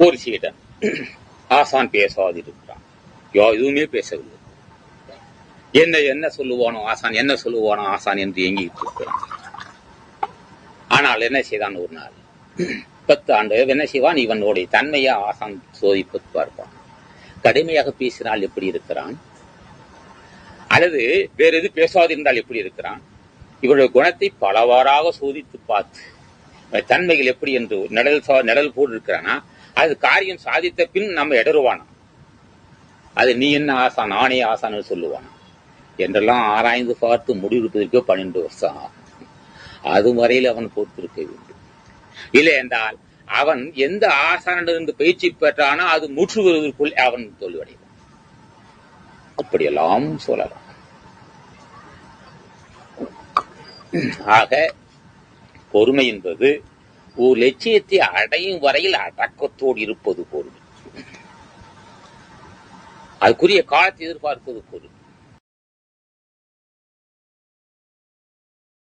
ஒரு சீடன் ஆசான் பேசாதிருக்கிறான் யோ எதுவுமே பேசவில்லை என்ன என்ன சொல்லுவானோ ஆசான் என்ன சொல்லுவானோ ஆசான் என்று எங்கிட்டு இருக்கிறான் ஆனால் என்ன செய்தான் ஒரு நாள் பத்து ஆண்டு என்ன செய்வான் இவனுடைய தன்மையா ஆசான் சோதிப்பு பார்ப்பான் கடுமையாக பேசினால் எப்படி இருக்கிறான் அல்லது வேற எது பேசாதிருந்தால் எப்படி இருக்கிறான் இவருடைய குணத்தை பலவாறாக சோதித்து பார்த்து தன்மைகள் எப்படி என்று நிழல் சா- நிழல் போட்டு இருக்கிறானா அது காரியம் சாதித்த பின் நம்ம இடருவானா அது நீ என்ன ஆசான் நானே ஆசான்னு சொல்லுவானா? என்றெல்லாம் ஆராய்ந்து பார்த்து முடிவெடுப்பதற்கு பன்னெண்டு வருஷம் ஆகும். அது வரையில் அவன் பொறுத்திருக்க வேண்டும். இல்லை என்றால் அவன் எந்த ஆசானிலிருந்து பயிற்சி பெற்றானோ அது முற்று வருவதற்குள் அவன் தோல்வியடைவான். அப்படியெல்லாம் சொல்லலாம். ஆக பொறுமை என்பது ஒரு லட்சியத்தை அடையும் வரையில் அடக்கத்தோடு இருப்பது பொருள் அதுக்குரிய காலத்தை எதிர்பார்ப்பது பொருள்